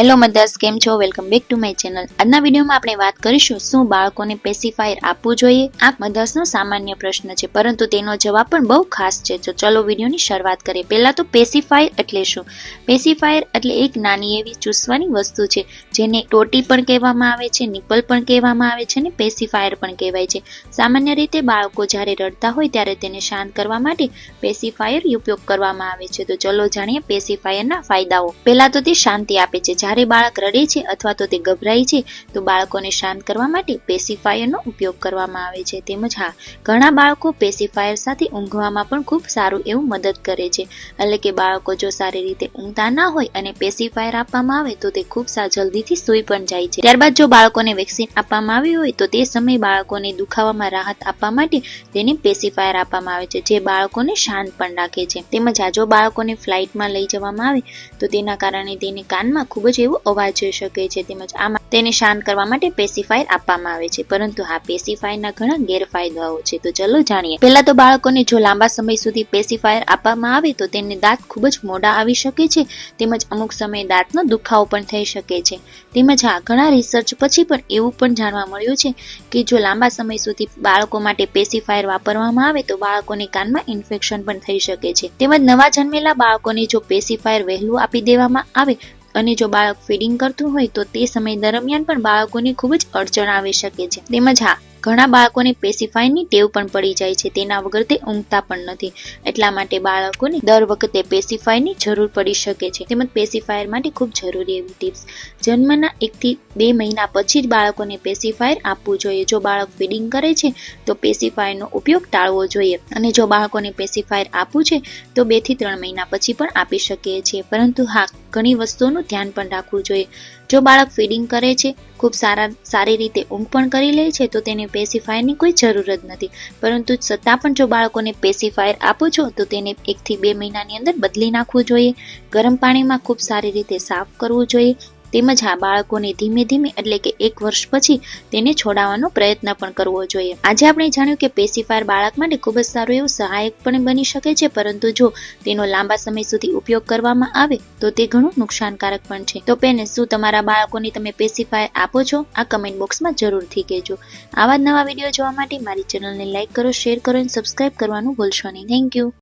Hello mothers કેમ છો? Welcome back to my channel આજના વિડીયોમાં આપણે વાત કરીશું શું બાળકોને પેસિફાયર આપવું જોઈએ? આ મધર્સનો સામાન્ય પ્રશ્ન છે, પરંતુ તેનો જવાબ પણ બહુ ખાસ છે. તો ચલો વિડીયોની શરૂઆત કરીએ. પહેલાં તો પેસિફાયર એટલે શું? પેસિફાયર એટલે એક નાની એવી ચૂસવાની વસ્તુ છે, જેને ટોટી પણ કહેવામાં આવે છે, નિપલ પણ કહેવામાં આવે છે અને પેસિફાયર પણ કહેવાય છે. સામાન્ય રીતે બાળકો જ્યારે રડતા હોય ત્યારે તેને શાંત કરવા માટે પેસિફાયર ઉપયોગ કરવામાં આવે છે. તો ચલો જાણીએ પેસિફાયરના ફાયદાઓ. પહેલાં તો તે શાંતિ આપે છે. જ્યારે બાળક રડે છે અથવા તો તે ગભરાય છે, તો બાળકોને શાંત કરવા માટે પેસિફાયરનો ઉપયોગ કરવામાં આવે છે. તેમજ હા, ઘણા બાળકો પેસિફાયર સાથે ઊંઘવામાં પણ ખૂબ સારું એવું મદદ કરે છે. એટલે કે બાળકો જો સારી રીતે ઊંઘતા ના હોય અને પેસિફાયર આપવામાં આવે, તો તે ખૂબ સા, જલ્દીથી સૂઈ પણ જાય છે. ત્યારબાદ જો બાળકોને વેક્સિન આપવામાં આવી હોય, તો તે સમયે બાળકોને દુખાવામાં રાહત આપવા માટે તેને પેસિફાયર આપવામાં આવે છે, જે બાળકોને શાંત પણ રાખે છે. તેમજ આ જો બાળકોને ફ્લાઇટમાં લઈ જવામાં આવે, તો તેના કારણે તેને કાનમાં ખૂબ જ એવો અવાજ જઈ શકે છે. તેમજ આમાં તેને શાંત કરવા માટે પેસિફાયર આપવામાં આવે છે. પરંતુ હા પેસિફાયરના ઘણા ગેરફાયદાઓ છે. તો ચલો જાણીએ. પહેલા તો બાળકોને જો લાંબા સમય સુધી પેસિફાયર આપવામાં આવે, તો તેને દાંત ખૂબ જ મોડા આવી શકે છે. તેમજ અમુક સમયે દાંતનો દુખાવો પણ થઈ શકે છે. તેમજ હા, ઘણા રિસર્ચ પછી પણ એવું પણ જાણવા મળ્યું છે કે જો લાંબા સમય સુધી બાળકો માટે પેસિફાયર વાપરવામાં આવે, તો બાળકોને કાનમાં ઇન્ફેક્શન પણ થઈ શકે છે. તેમજ નવા જન્મેલા બાળકોને જો પેસિફાયર વહેલું આપી દેવામાં આવે અને જો બાળક ફીડિંગ કરતું હોય તો તે સમય દરમિયાન પણ બાળકોને ખૂબ જ અડચણ આવી શકે છે. તેમજ હા ઘણા બાળકોને પેસિફાયરની ટેવ પણ પડી જાય છે. તેના વગર તે ઊંઘતા પણ નથી. એટલા માટે બાળકોને દર વખતે પેસિફાયરની જરૂર પડી શકે છે. તેમજ પેસિફાયર માટે ખૂબ જરૂરી એવી ટિપ્સ. જન્મના એકથી બે મહિના પછી જ બાળકોને પેસિફાયર આપવું જોઈએ. જો બાળક ફીડિંગ કરે છે, તો પેસિફાયરનો ઉપયોગ ટાળવો જોઈએ. અને જો બાળકોને પેસિફાયર આપવું છે, તો બેથી ત્રણ મહિના પછી પણ આપી શકીએ છીએ. પરંતુ હા, ઘણી વસ્તુઓનું ધ્યાન પણ રાખવું જોઈએ. જો બાળક ફીડિંગ કરે છે, ખૂબ સારા, સારી રીતે ઊંઘ પણ કરી લે છે, તો તેને પેસિફાયરની કોઈ જરૂર જ નથી. પરંતુ છતાં પણ જો બાળકોને પેસિફાયર આપો છો, તો તેને એકથી બે મહિનાની અંદર બદલી નાખવું જોઈએ. ગરમ પાણીમાં ખૂબ સારી રીતે સાફ કરવું જોઈએ. તેમજ આ બાળકોને ધીમે ધીમે એટલે કે એક વર્ષ પછી તેને છોડાવવાનો પ્રયત્ન પણ કરવો જોઈએ. આજે આપણે જાણ્યું કે પેસીફાયર બાળક માટે ખૂબ જ સારું એવું સહાયક પણ બની શકે છે, પરંતુ જો તેનો લાંબા સમય સુધી ઉપયોગ કરવામાં આવે, તો તે ઘણું નુકસાનકારક પણ છે. તો પેને શું તમારા બાળકોને તમે પેસીફાયર આપો છો? આ કમેન્ટ બોક્સમાં જરૂરથી કહેજો. આવા જ નવા વીડિયો જોવા માટે મારી ચેનલને લાઇક કરો, શેર કરો અને સબસ્ક્રાઇબ કરવાનું ભૂલશો નહીં. Thank you.